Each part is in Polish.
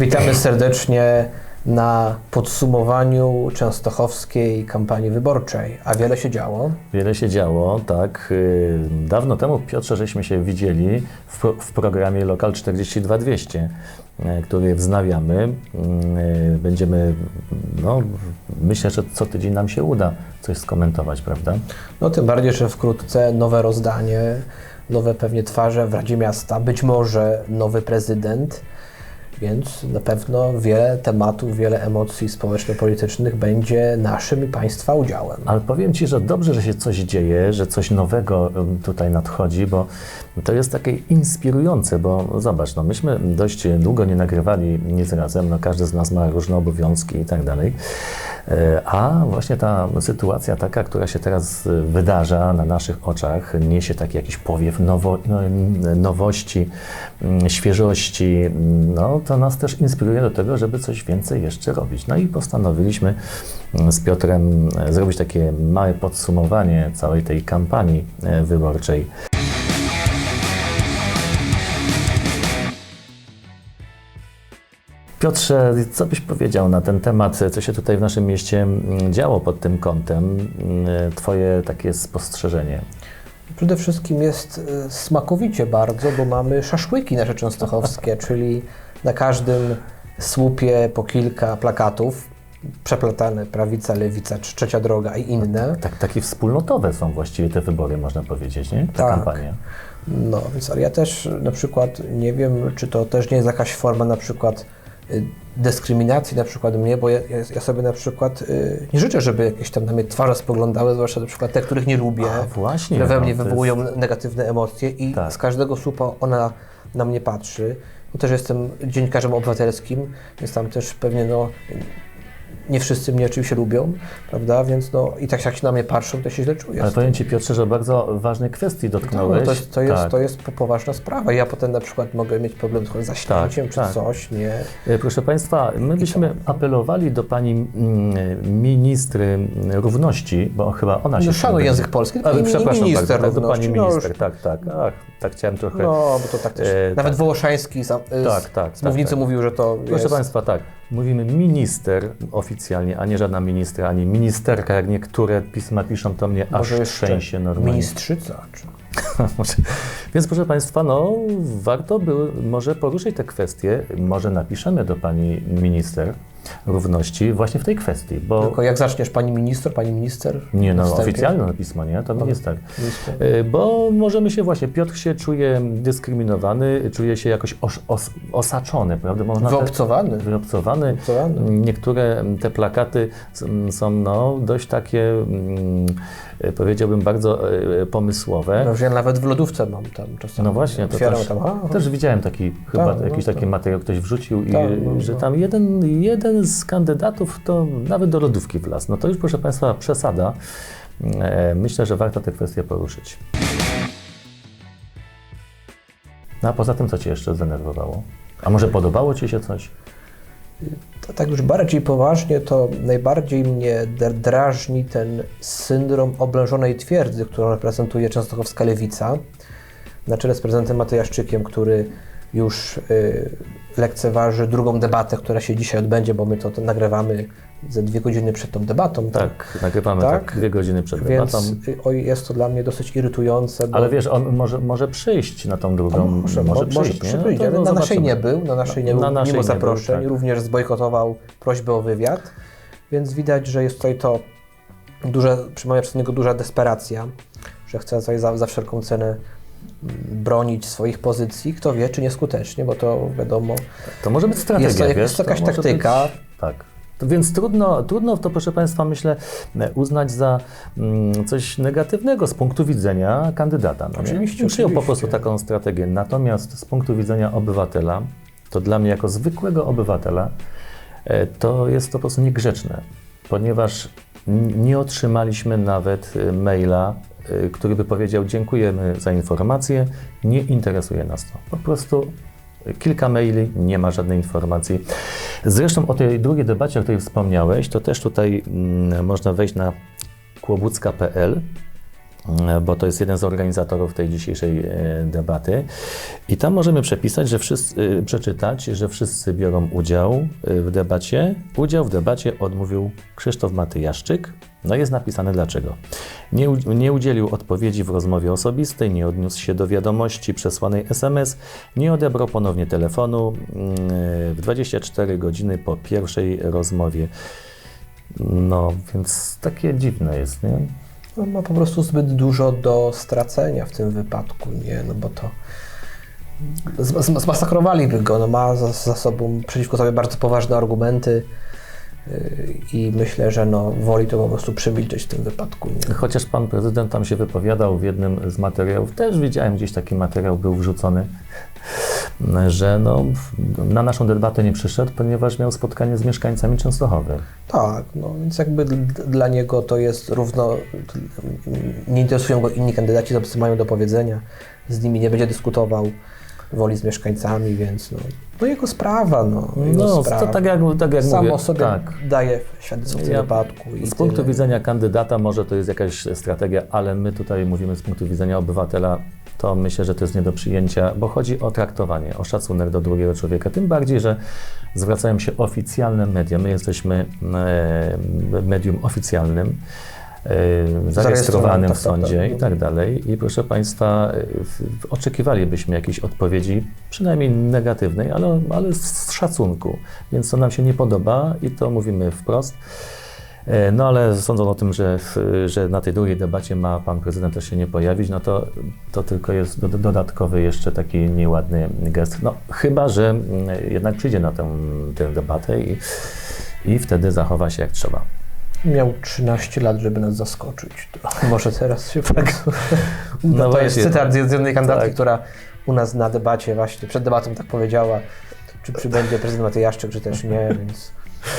Witamy serdecznie na podsumowaniu częstochowskiej kampanii wyborczej. A wiele się działo. Wiele się działo, tak. Y, Dawno temu, Piotrze, żeśmy się widzieli w, pro- w programie Lokal 42200, y, który wznawiamy. Y, Będziemy, no, myślę, że co tydzień nam się uda coś skomentować, prawda? No tym bardziej, że wkrótce nowe rozdanie, nowe pewnie twarze w Radzie Miasta, być może nowy prezydent, więc na pewno wiele tematów, wiele emocji społeczno-politycznych będzie naszym i Państwa udziałem. Ale powiem Ci, że dobrze, że się coś dzieje, że coś nowego tutaj nadchodzi, bo to jest takie inspirujące, bo zobacz, no myśmy dość długo nie nagrywali nic razem, no każdy z nas ma różne obowiązki i tak dalej, E, a właśnie ta sytuacja taka, która się teraz y, wydarza na naszych oczach, niesie taki jakiś powiew nowo, no, nowości, świeżości, no to nas też inspiruje do tego, żeby coś więcej jeszcze robić. No i postanowiliśmy mm, z Piotrem e, zrobić takie małe podsumowanie całej tej kampanii e, wyborczej. Piotrze, co byś powiedział na ten temat, co się tutaj w naszym mieście mm, działo pod tym kątem? Mm, Twoje takie spostrzeżenie. Przede wszystkim jest e, smakowicie bardzo, bo mamy szaszłyki nasze częstochowskie, czyli na każdym słupie po kilka plakatów, przeplatane prawica, lewica, trzecia droga i inne. Tak, takie wspólnotowe są właściwie te wybory, można powiedzieć, nie? Ta Tak. kampania. No, więc ale ja też na przykład nie wiem, czy to też nie jest jakaś forma na przykład y, dyskryminacji na przykład mnie, bo ja, ja sobie na przykład y, nie życzę, żeby jakieś tam na mnie twarze spoglądały, zwłaszcza na przykład te, których nie lubię, A, właśnie, które we no, mnie to jest- wywołują negatywne emocje i Tak. z każdego słupa ona na mnie patrzy. No, też jestem dziennikarzem obywatelskim, więc tam też pewnie no, nie wszyscy mnie oczywiście lubią, prawda, więc no i tak jak się na mnie patrzą, to się źle czuję. Ale powiem Ci, Piotrze, że bardzo ważnej kwestii No, dotknąłeś. to, jest, to, jest, tak. to jest po- poważna sprawa. Ja potem na przykład mogę mieć problem z zaśnięciem czy tak. coś, nie? E, Proszę Państwa, my byśmy apelowali do Pani mm, ministry równości, bo chyba ona się... No, szanuj tym język będzie- polski, Ale przepraszam minister bardzo, do Pani no minister, już- tak, tak. Ach, tak chciałem trochę... No, bo to tak też. E, Nawet tak. Wołoszański z, z, Tak, tak, z tak, mównicy tak. mówił, że to Proszę jest... Państwa, tak, mówimy minister oficjalnie, a nie żadna ministra, ani ministerka, jak niektóre pisma piszą, to mnie Może aż trzęsie normalnie. Ministrzyca. Czy... Więc proszę Państwa, no warto by może poruszyć te kwestie, może napiszemy do Pani Minister Równości właśnie w tej kwestii, bo Tylko jak zaczniesz pani minister, pani minister? nie no, wstępie? oficjalne pismo, nie? To minister. Minister. Y, Bo możemy się właśnie, Piotr się czuje dyskryminowany, czuje się jakoś os, os, osaczony, prawda? Można te- Wyobcowany. wyobcowany. Wyobcowany. Niektóre te plakaty są no, dość takie, mm, powiedziałbym, bardzo e, pomysłowe. No, że ja nawet w lodówce mam tam czasami. No właśnie, to też, tam. A, też widziałem taki, chyba Tak, jakiś no, taki tak. materiał ktoś wrzucił i Tak, no, że no. tam jeden, jeden z kandydatów to nawet do lodówki wlazł. No to już proszę Państwa przesada. E, Myślę, że warto tę kwestię poruszyć. No a poza tym, co Cię jeszcze zdenerwowało? A może podobało Ci się coś? Tak już bardziej poważnie, to najbardziej mnie dr- drażni ten syndrom oblężonej twierdzy, którą reprezentuje częstochowska lewica, na czele z prezydentem Matejaszczykiem, który już y, lekceważy drugą debatę, która się dzisiaj odbędzie, bo my to nagrywamy ze dwie godziny przed tą debatą. Tak, nagrywamy tak, Tak? dwie godziny przed Więc debatą. y, oj, jest to dla mnie dosyć irytujące. Ale wiesz, on może, może przyjść na tą drugą. może, może, może przyjść, nie? przyjdzie, No to ale na naszej nie był, na naszej nie Na- był, na naszej mimo nie był, zaproszeń, tak. również zbojkotował prośbę o wywiad, więc widać, że jest tutaj to duże, przemawia przez niego duża desperacja, że chce tutaj za, za wszelką cenę mm, bronić swoich pozycji, kto wie, czy nieskutecznie, bo to wiadomo, To może być strategia, Jest to- wiesz? jest to jakaś może taktyka. Być, tak. Więc trudno, trudno to, proszę Państwa, myślę, uznać za mm, coś negatywnego z punktu widzenia kandydata. No? Oczywiście, Przyjął po prostu taką strategię. Natomiast z punktu widzenia obywatela, to dla mnie jako zwykłego obywatela, e, to jest to po prostu niegrzeczne, ponieważ nie otrzymaliśmy nawet e, maila, e, który by powiedział dziękujemy za informację, nie interesuje nas to. Po prostu kilka maili, nie ma żadnej informacji. Zresztą o tej drugiej debacie, o której wspomniałeś, to też tutaj mm, można wejść na kłobucka.pl e, bo to jest jeden z organizatorów tej dzisiejszej e, debaty. I tam możemy przepisać, że wszyscy, e, przeczytać, że wszyscy biorą udział e, w debacie. Udział w debacie odmówił Krzysztof Matyjaszczyk. No jest napisane dlaczego. Nie, nie udzielił odpowiedzi w rozmowie osobistej, nie odniósł się do wiadomości przesłanej SMS, nie odebrał ponownie telefonu mm, w 24 godziny po pierwszej rozmowie. No, więc takie dziwne jest, nie? No, ma po prostu zbyt dużo do stracenia w tym wypadku, nie? No bo to zma- zma- zmasakrowaliby go, no ma za, za sobą przeciwko sobie bardzo poważne argumenty i myślę, że no woli to po prostu przemilczeć w tym wypadku, nie? Chociaż pan prezydent tam się wypowiadał w jednym z materiałów, też widziałem gdzieś taki materiał był wrzucony, że no, na naszą debatę nie przyszedł, ponieważ miał spotkanie z mieszkańcami Częstochowy. Tak, no więc jakby dla niego to jest równo, nie interesują go inni kandydaci, co mają do powiedzenia, z nimi nie będzie dyskutował, woli z mieszkańcami, więc no, no jego sprawa, no, jego No, sprawa. to tak jak, tak jak Samo mówię, sobie tak. daje świadectwo w tym Ja- wypadku. Z punktu tyle. widzenia kandydata może to jest jakaś strategia, ale my tutaj mówimy z punktu widzenia obywatela, to myślę, że to jest nie do przyjęcia, bo chodzi o traktowanie, o szacunek do drugiego człowieka. Tym bardziej, że zwracają się oficjalne media. My jesteśmy e, medium oficjalnym, zarejestrowanym w tak, tak, sądzie tak. i tak dalej. I proszę Państwa, e, w- oczekiwalibyśmy jakiejś odpowiedzi, przynajmniej negatywnej, ale, ale z szacunku. Więc to nam się nie podoba i to mówimy wprost. E, No ale sądząc o tym, że, w- że na tej drugiej debacie ma pan prezydent też się nie pojawić, no to, to tylko jest do, dodatkowy jeszcze taki nieładny gest. No chyba, że mm, jednak przyjdzie na tę, tę debatę i, i wtedy zachowa się jak trzeba. Miał 13 lat, żeby nas zaskoczyć. To może teraz się tak. No No to jest cytat z jednej kandydatki, tak. która u nas na debacie, właśnie przed debatą tak powiedziała, czy przybędzie prezydent Matyjaszczyk, czy też nie, więc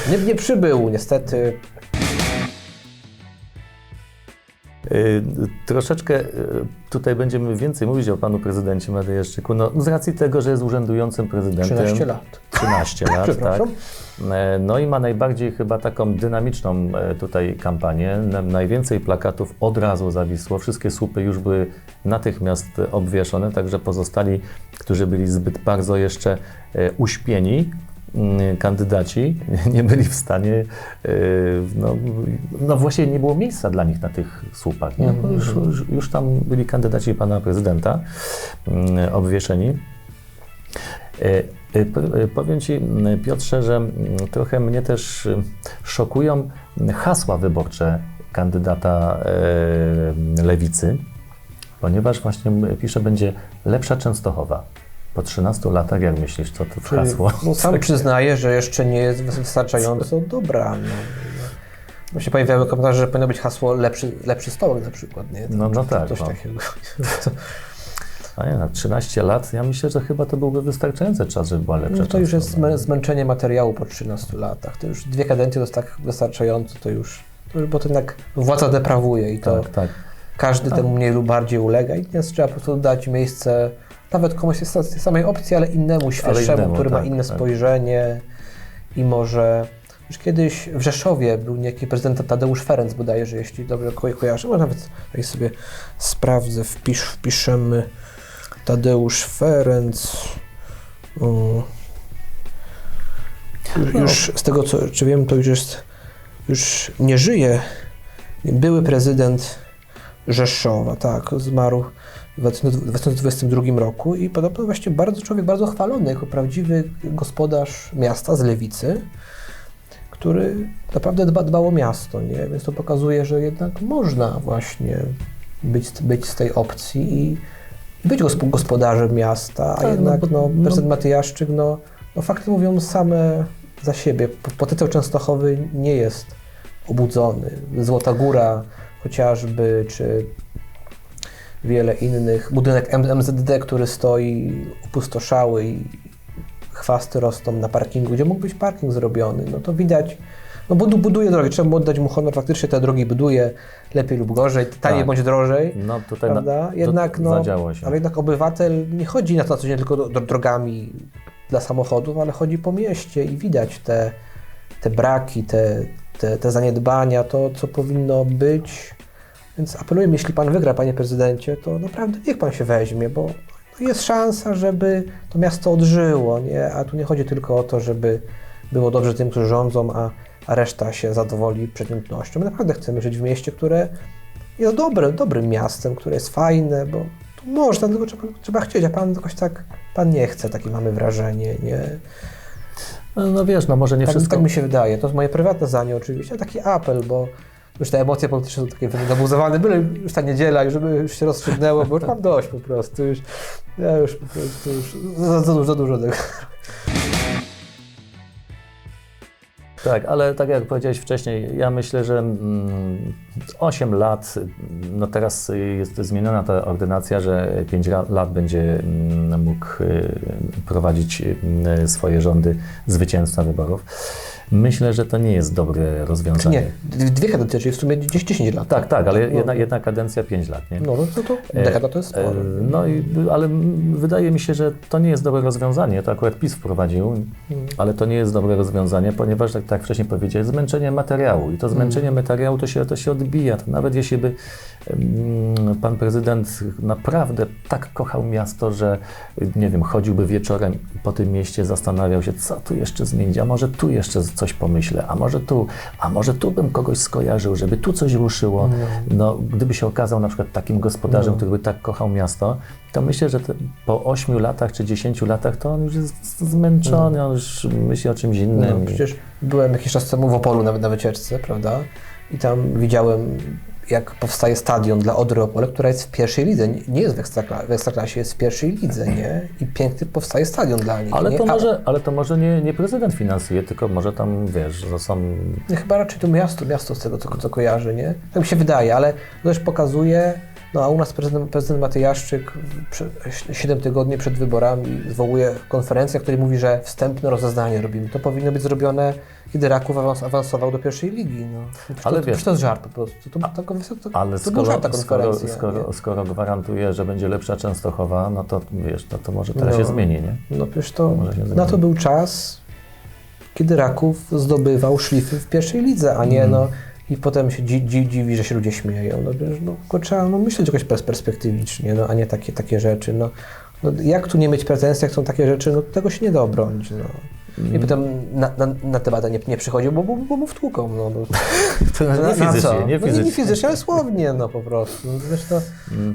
nie, nie przybył, niestety. Y, Troszeczkę y, tutaj będziemy więcej mówić o panu prezydencie Madejeszczyku, no z racji tego, że jest urzędującym prezydentem. 13 lat. 13 lat, tak. E, No i ma najbardziej chyba taką dynamiczną e, tutaj kampanię. Na- Najwięcej plakatów od razu zawisło. Wszystkie słupy już były natychmiast obwieszone, także pozostali, którzy byli zbyt bardzo jeszcze e, uśpieni, kandydaci nie byli w stanie, e, no, no właśnie nie było miejsca dla nich na tych słupach. Nie? Bo już, już, tam byli kandydaci pana prezydenta mm, obwieszeni. Po- e, Powiem Ci, m, Piotrze, że trochę mnie też szokują hasła wyborcze kandydata lewicy, ponieważ właśnie pisze, będzie lepsza Częstochowa. Po 13 latach, jak myślisz, co to Czyli, hasło? No, sam przyznaje, że jeszcze nie jest wystarczająco dobra. No. Bo się pojawiały komentarze, że powinno być hasło lepszy, lepszy stołek na przykład. Nie? No, no Czy tak, Coś no. takiego. A nie, na 13 lat, ja myślę, że chyba to byłby wystarczający czas, żeby była lepsza No to już jest zmę- zmęczenie materiału po 13 latach. To już dwie kadencje to jest tak wystarczająco, to już, to już bo to jednak władza deprawuje i to Tak, tak. każdy temu mniej lub bardziej ulega i teraz trzeba po prostu dać miejsce nawet komuś z tej samej opcji, ale innemu, świeższemu, innemu, który ma tak, inne tak. spojrzenie i może... Już kiedyś w Rzeszowie był niejaki prezydent Tadeusz Ferenc bodajże, jeśli dobrze ko- kojarzę, może nawet tutaj sobie sprawdzę, wpisz, wpiszemy Tadeusz Ferenc. O. Już, No. z tego, co czy wiem, to już jest, już nie żyje. Były prezydent Rzeszowa, tak, zmarł w 2022 roku i podobno właśnie bardzo człowiek bardzo chwalony jako prawdziwy gospodarz miasta z lewicy, który naprawdę dba, dbał o miasto, nie? Więc to pokazuje, że jednak można właśnie być, być z tej opcji i być gosp- gospodarzem miasta, a Tak, no jednak no, no- prezydent Matyjaszczyk, no, no fakty mówią same za siebie. Potencjał Częstochowy nie jest obudzony. Złota Góra chociażby, czy wiele innych. Budynek MZD, który stoi opustoszały i chwasty rosną na parkingu, gdzie mógł być parking zrobiony, no to widać, no budu, buduje drogi, trzeba mu oddać mu honor, faktycznie te drogi buduje, lepiej lub gorzej, taniej Tak. bądź drożej, No tutaj prawda? Jednak, no, ale jednak obywatel nie chodzi na to na co dzień tylko drogami dla samochodów, ale chodzi po mieście i widać te, te braki, te, te, te zaniedbania, to co powinno być Więc apeluję, jeśli pan wygra, panie prezydencie, to naprawdę niech pan się weźmie, bo jest szansa, żeby to miasto odżyło, nie? A tu nie chodzi tylko o to, żeby było dobrze tym, którzy rządzą, a, a reszta się zadowoli przeciętnością. My naprawdę chcemy żyć w mieście, które jest dobre, dobrym miastem, które jest fajne, bo tu można, tylko trzeba, trzeba chcieć, a pan jakoś tak, pan nie chce, takie mamy wrażenie, nie? No, no wiesz, no może nie Tak, wszystko... tak mi się wydaje. To jest moje prywatne zdanie oczywiście, a taki apel, bo już te emocje polityczne są takie nabuzowane. Byle już ta niedziela, już żeby już się rozstrzygnęło, bo już mam dość po prostu. Już, ja już po prostu już za, za, dużo, za dużo tego. Tak, ale tak jak powiedziałeś wcześniej, ja myślę, że mm, 8 lat, no teraz jest zmieniona ta ordynacja, że 5 lat będzie mm, mógł y, prowadzić y, swoje rządy zwycięzca wyborów. Myślę, że to nie jest dobre rozwiązanie. Nie, dwie kadencje, czyli w sumie 10, 10 lat. Tak, tak, ale No. jedna, jedna kadencja 5 lat, nie? No, no to, to dekada to jest sporo. E, No, i, ale wydaje mi się, że to nie jest dobre rozwiązanie. To akurat PiS wprowadził, ale to nie jest dobre rozwiązanie, ponieważ, tak, tak wcześniej powiedziałem, zmęczenie materiału. I to zmęczenie materiału to się, to się odbija. To nawet jeśli by pan prezydent naprawdę tak kochał miasto, że nie wiem, chodziłby wieczorem po tym mieście, zastanawiał się, co tu jeszcze zmienić, a może tu jeszcze coś pomyślę, a może tu, a może tu bym kogoś skojarzył, żeby tu coś ruszyło. No, gdyby się okazał na przykład takim gospodarzem, który by tak kochał miasto, to myślę, że te, po 8 latach czy 10 latach to on już jest zmęczony, on już myśli o czymś No, innym. przecież byłem jakiś czas temu w Opolu nawet na wycieczce, prawda? I tam widziałem, jak powstaje stadion dla Odry Opole, która jest w pierwszej lidze. Nie- jest w, ekstrakla- w ekstraklasie, jest w pierwszej lidze, nie? I piękny powstaje stadion dla nich. Ale nie? to może, ale to może nie, nie prezydent finansuje, tylko może tam, wiesz, to są... Chyba raczej to miasto, miasto z tego, co, co kojarzy, nie? Tak mi się wydaje, ale to też pokazuje, no a u nas prezydent, prezydent Matyjaszczyk 7 tygodni przed wyborami zwołuje konferencję, w której mówi, że wstępne rozeznanie robimy. To powinno być zrobione, kiedy Raków awans, awansował do pierwszej ligi. No. Przecież Ale to, wiesz- to, to jest żart po prostu. To, to, to, to, Ale to był żart ta skoro, skoro, skoro, skoro gwarantuje, że będzie lepsza Częstochowa, no to wiesz, to, to może teraz No. się zmieni, nie? No przecież to, się na to był czas, kiedy Raków zdobywał szlify w pierwszej lidze, a nie Mhm. no i potem się dzi, dzi, dziwi, że się ludzie śmieją. No wiesz, no trzeba no, myśleć jakoś pers- perspektywicznie, no, a nie takie, takie rzeczy. No, no, jak tu nie mieć pretensji, jak są takie rzeczy, no tego się nie da obronić. No. I potem na, na, na debatę nie, nie przychodził, bo, bo, bo mu wtłuką. No, bo, To na- nie na fizycznie, co? nie No, nie, fizycznie. nie fizycznie, ale słownie, no po prostu. No, zresztą,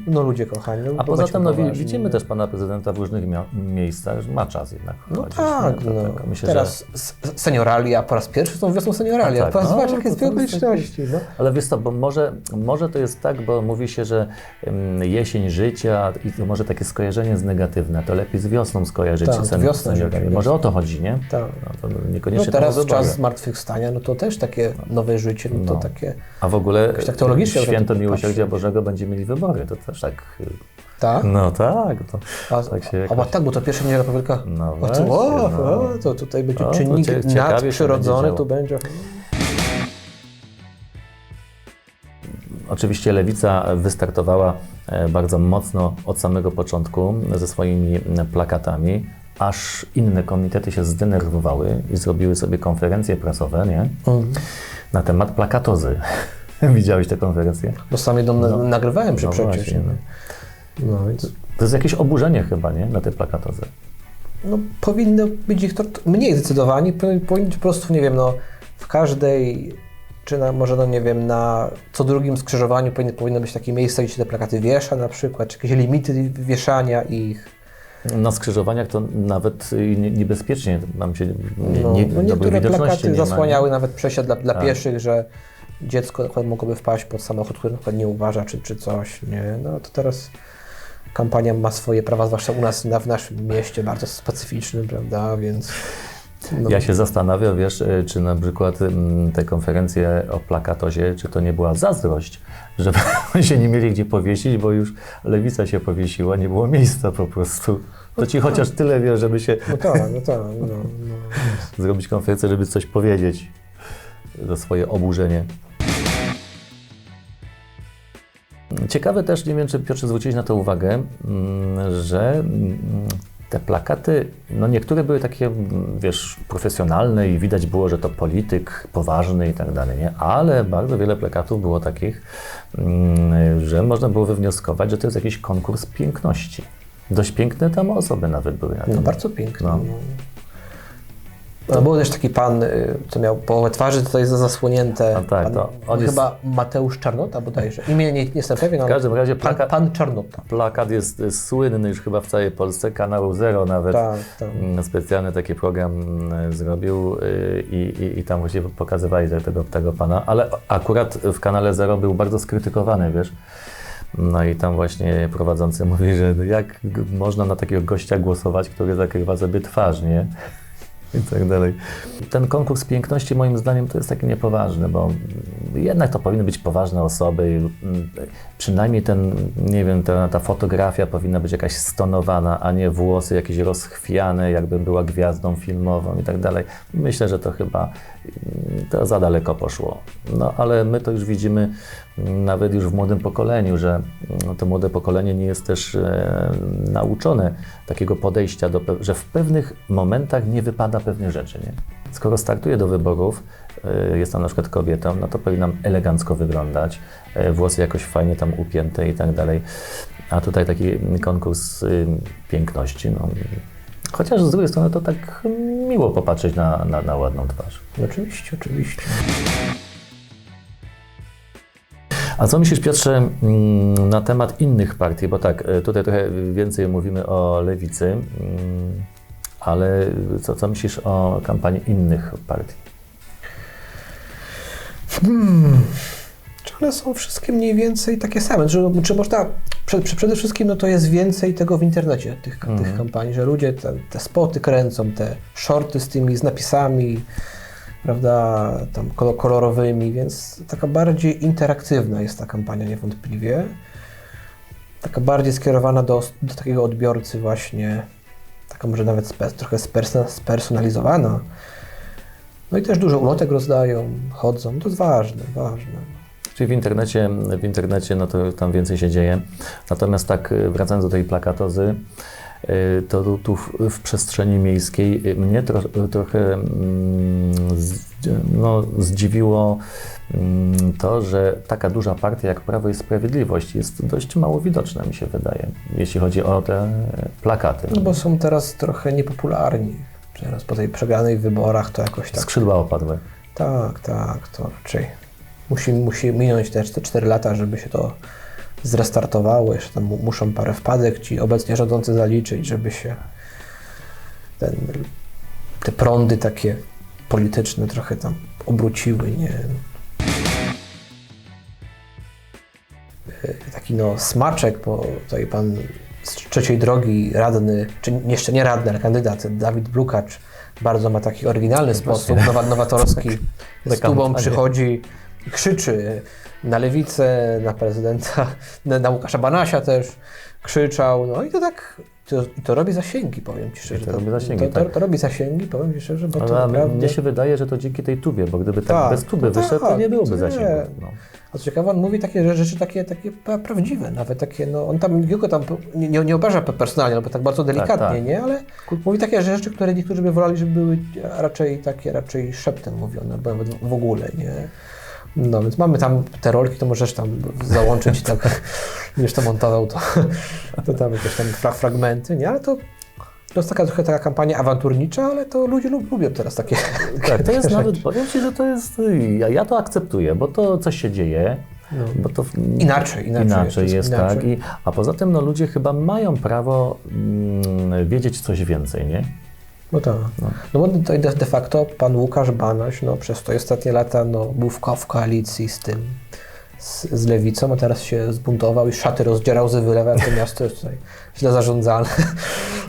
no ludzie kochani. No, A poza tym no, widzimy no. też pana prezydenta w różnych miejscach, że ma czas jednak No chodzić, tak, nie? No. tak, Myślę, Teraz s- senioralia, po raz pierwszy są wiosną senioralia. A tak, po raz no, zobacz, jakie jest okoliczności. No. że... Ale wiesz co, bo może, może to jest tak, bo mówi się, że jesień życia i to może takie skojarzenie jest negatywne, to lepiej z wiosną skojarzyć Tak, żeby- Może o to chodzi, nie? Tak. No, to No niekoniecznie teraz to czas zmartwychwstania, no to też takie nowe życie, no to No. takie... A w ogóle tak teologicznie Święto Miłosierdzia. Bożego będzie mieli wybory, to też tak... y, Tak? No tak, to, A, tak się jakoś... a tak, bo to pierwsza niedziela po Wielka... No właśnie, to, o, no. o, to tutaj będzie O, to czynnik cie- ciekawie się nadprzyrodzony, tu będzie... Oczywiście Lewica wystartowała e, bardzo mocno od samego początku ze swoimi plakatami, aż inne komitety się zdenerwowały i zrobiły sobie konferencje prasowe nie? Mm. na temat plakatozy. Widziałeś tę konferencję? Bo sam jedną na- nagrywałem się No przecież. właśnie, no. No, więc... To jest jakieś oburzenie chyba, nie? Na te plakatozy. no, powinno być ich to, mniej zdecydowanie, powinni po prostu, nie wiem, no, w każdej, czy na, może, no nie wiem, na co drugim skrzyżowaniu powinny, powinno być takie miejsce, gdzie się te plakaty wiesza na przykład, czy jakieś limity wieszania ich. Na skrzyżowaniach to nawet nie- niebezpiecznie nam się nie, No, nie, no niektóre plakaty nie zasłaniały nawet przejścia dla, dla Tak. pieszych, że dziecko mogłoby wpaść pod samochód, który na nie uważa, czy, czy coś, nie? No to teraz kampania ma swoje prawa, zwłaszcza u nas na, w naszym mieście, bardzo specyficznym, prawda, więc... No, Ja się zastanawiam, wiesz, y, czy na przykład mm, te konferencje o plakatozie, czy to nie była zazdrość, że się nie mieli gdzie powiesić, bo już lewica się powiesiła, nie było miejsca po prostu. To ci chociaż tyle wie, żeby się No tak, no tak, no, no. zrobić konferencję, żeby coś powiedzieć za swoje oburzenie. Ciekawe też, nie wiem, czy Piotrze zwróciłeś na to uwagę, mm, że mm, te plakaty, no niektóre były takie, mm, wiesz, profesjonalne i widać było, że to polityk poważny i tak dalej, nie? Ale bardzo wiele plakatów było takich, mm, że można było wywnioskować, że to jest jakiś konkurs piękności. Dość piękne tam osoby nawet były. No bardzo piękne. No. No. Był też taki pan, y, co miał połowę twarzy tutaj za- zasłonięte. A tak, pan, to on jest- chyba Mateusz Czarnota bodajże. Imię nie, nie jestem pewien, W każdym razie pan, plakat, pan Czarnota. plakat jest, słynny już chyba w całej Polsce, kanał Zero nawet. Tak, tak. Mm, Specjalny taki program mm, zrobił y, i, i, i tam właściwie pokazywali te- tego, tego pana, ale akurat w kanale Zero był bardzo skrytykowany, wiesz. No i tam właśnie prowadzący mówi, że jak można na takiego gościa głosować, który zakrywa sobie twarz, nie? I tak dalej. Ten konkurs piękności moim zdaniem to jest taki niepoważny, bo jednak to powinny być poważne osoby. mm, Przynajmniej ten, nie wiem, ta, ta fotografia powinna być jakaś stonowana, a nie włosy jakieś rozchwiane, jakby była gwiazdą filmową i tak dalej. Myślę, że to chyba to za daleko poszło. No ale my to już widzimy nawet już w młodym pokoleniu, że mm, to młode pokolenie nie jest też e, nauczone takiego podejścia, do, że w pewnych momentach nie wypada pewnych rzeczy. Nie? Skoro startuje do wyborów, e, jest tam na przykład kobietą, no to powinnam elegancko wyglądać, e, włosy jakoś fajnie tam upięte i tak dalej. A tutaj taki konkurs y, piękności, no. Chociaż z drugiej strony to tak miło popatrzeć na, na, na ładną twarz. Oczywiście, oczywiście. A co myślisz, Piotrze, mm, na temat innych partii? Bo tak, e, tutaj trochę więcej mówimy o lewicy, mm, ale co, co myślisz o kampanii innych partii? Czy one są wszystkie mniej więcej takie same? Czy, czy można, prze, prze- przede wszystkim no to jest więcej tego w internecie, tych, tych Mhm. kampanii, że ludzie te, te spoty kręcą, te shorty z tymi, z napisami, prawda, tam kolo- kolorowymi, więc taka bardziej interaktywna jest ta kampania niewątpliwie. Taka bardziej skierowana do, do takiego odbiorcy właśnie, taka może nawet spe, trochę sperson, spersonalizowana. No i też dużo ulotek rozdają, chodzą, to jest ważne, ważne. Czyli w internecie, w internecie no to tam więcej się dzieje. Natomiast tak, y, wracając do tej plakatozy, y, to tu- w, w przestrzeni miejskiej y, mnie tro, trochę mm, z, no, zdziwiło mm, to, że taka duża partia jak Prawo i Sprawiedliwość jest dość mało widoczna, mi się wydaje, jeśli chodzi o te plakaty. No bo są teraz trochę niepopularni. Teraz po tej przegranej wyborach to jakoś tak. Skrzydła opadły. Tak, tak, to raczej musi, musi minąć też te 4 lata, żeby się to zrestartowało. Jeszcze tam mu- muszą parę wpadek ci obecnie rządzący zaliczyć, żeby się ten, te prądy takie polityczne trochę tam obróciły, nie? E, Taki no smaczek, bo tutaj pan z trzeciej drogi radny, czy jeszcze nie radny, ale kandydat Dawid Blukacz bardzo ma taki oryginalny sposób, nowa, nowatorski. Z tubą przychodzi krzyczy na lewicę, na prezydenta, na, na Łukasza Banasia też krzyczał, no i to tak, to, to robi zasięgi, powiem Ci szczerze. to robi zasięgi, to, to, tak. to robi zasięgi, powiem Ci szczerze, bo to Ale naprawdę... mnie się wydaje, że to dzięki tej tubie, bo gdyby tak, Tak, bez tuby no wyszedł, to tak, nie byłoby nie. zasięgu. No. A co ciekawe, on mówi takie rze- rzeczy takie, takie pra- prawdziwe, nawet takie, no on tam nikogo tam nie, nie, obraża pe- personalnie, no bo tak bardzo delikatnie, tak. nie, ale mówi takie rzeczy, które niektórzy by woleli, żeby były raczej takie, raczej szeptem mówione, nawet w ogóle, nie. No więc mamy tam te rolki, to możesz tam załączyć i tak, będziesz to montował, to, to tam jakieś tam fra- fragmenty, nie, ale to to jest taka trochę taka kampania awanturnicza, ale to ludzie lub, lubią teraz takie. Tak, to jest nawet, powiem Ci, że to jest, ja, ja to akceptuję, bo to coś się dzieje, No. bo to Inaczej, inaczej inaczej jest, jest, inaczej. tak. I, a poza tym no, ludzie chyba mają prawo mm, wiedzieć coś więcej, nie? No tak. No. No bo de, de de facto pan Łukasz Banaś no, przez te ostatnie lata no, był w, ko w koalicji z tym, z, z lewicą, a teraz się zbuntował i szaty rozdzierał, zy wylewał, to miasto jest tutaj źle zarządzane.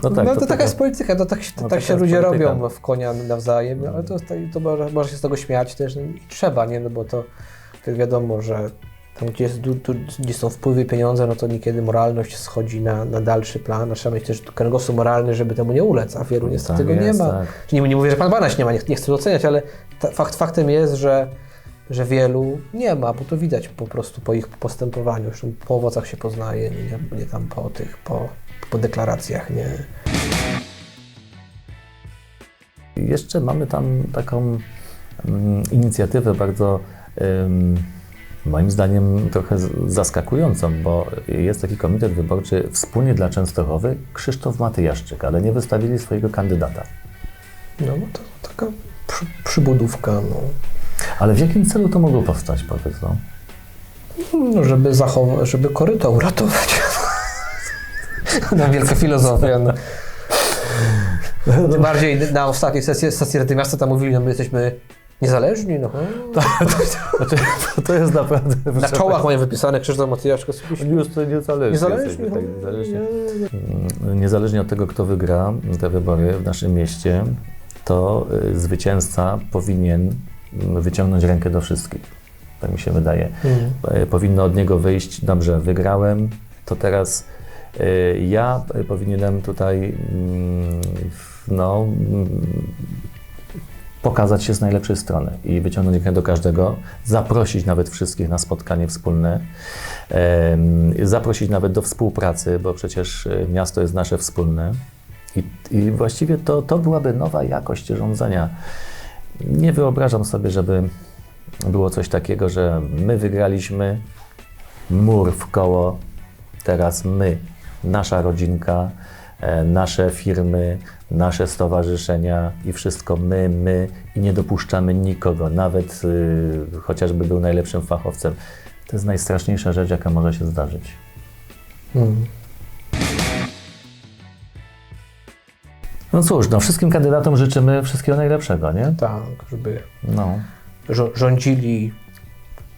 No No, tak, to, to taka jest polityka, to tak, się- no tak się ludzie polityka. robią w konia nawzajem, ale to, to, to może, może się z tego śmiać też no, i trzeba, nie? No bo to, to wiadomo, że tam gdzie, jest, du, gdzie są wpływy pieniądze, no to niekiedy moralność schodzi na, na dalszy plan, a trzeba mieć też kręgosłup moralny, żeby temu nie ulec, a wielu niestety Tak tego nie jest, ma. tak. Nie, nie mówię, że pan Banaś nie ma, nie, nie chcę to oceniać, ale ta, fakt faktem jest, że, że wielu nie ma, bo to widać po prostu po ich postępowaniu. Zresztą po owocach się poznaje, nie, nie, nie tam po tych, po, po deklaracjach, nie. Jeszcze mamy tam taką mm, inicjatywę bardzo, moim zdaniem, trochę zaskakującą, bo jest taki komitet wyborczy wspólnie dla Częstochowy, Krzysztof Matyjaszczyk, ale nie wystawili swojego kandydata. No bo to taka przy, przybudówka, no. Ale w jakim celu to mogło powstać, powiedz no? No, żeby zachować, żeby koryto uratować. No, wielka filozofia. No. Tym bardziej na ostatniej sesji, sesji Rady Miasta tam mówili, no my jesteśmy niezależni, no. Znaczy, to, to jest naprawdę... Na czołach mają wypisane Krzysztof Matyjaszko. Już to niezależni. Niezależni, jesteśmy, tak, no. niezależnie. Mm, Niezależnie od tego, kto wygra te wybory w naszym mieście, to y, zwycięzca powinien mm, wyciągnąć rękę do wszystkich. Tak mi się wydaje. Mm. Y, Powinno od niego wyjść, dobrze, wygrałem, to teraz y, ja powinienem tutaj mm, no, pokazać się z najlepszej strony i wyciągnąć rękę do każdego, zaprosić nawet wszystkich na spotkanie wspólne, zaprosić nawet do współpracy, bo przecież y, miasto jest nasze wspólne. I, i właściwie to, to byłaby nowa jakość rządzenia. Nie wyobrażam sobie, żeby było coś takiego, że my wygraliśmy, mur w koło, teraz my, nasza rodzinka, e, nasze firmy, nasze stowarzyszenia i wszystko my, my i nie dopuszczamy nikogo, nawet y, chociażby był najlepszym fachowcem. To jest najstraszniejsza rzecz, jaka może się zdarzyć. Mm. No cóż, no wszystkim kandydatom życzymy wszystkiego najlepszego, nie? Tak, żeby No, rządzili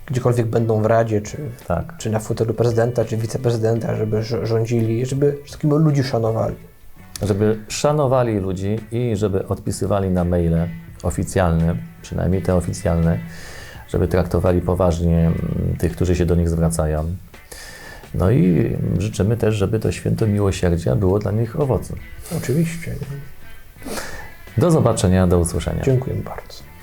gdziekolwiek będą w Radzie, czy, tak. czy na fotelu prezydenta, czy wiceprezydenta, żeby rz- rządzili, żeby wszystkim ludzi szanowali. Żeby szanowali ludzi i żeby odpisywali na maile oficjalne, przynajmniej te oficjalne, żeby traktowali poważnie mm, tych, którzy się do nich zwracają. No i życzymy też, żeby to święto miłosierdzia było dla nich owocem. Oczywiście. Do zobaczenia, do usłyszenia. Dziękuję bardzo.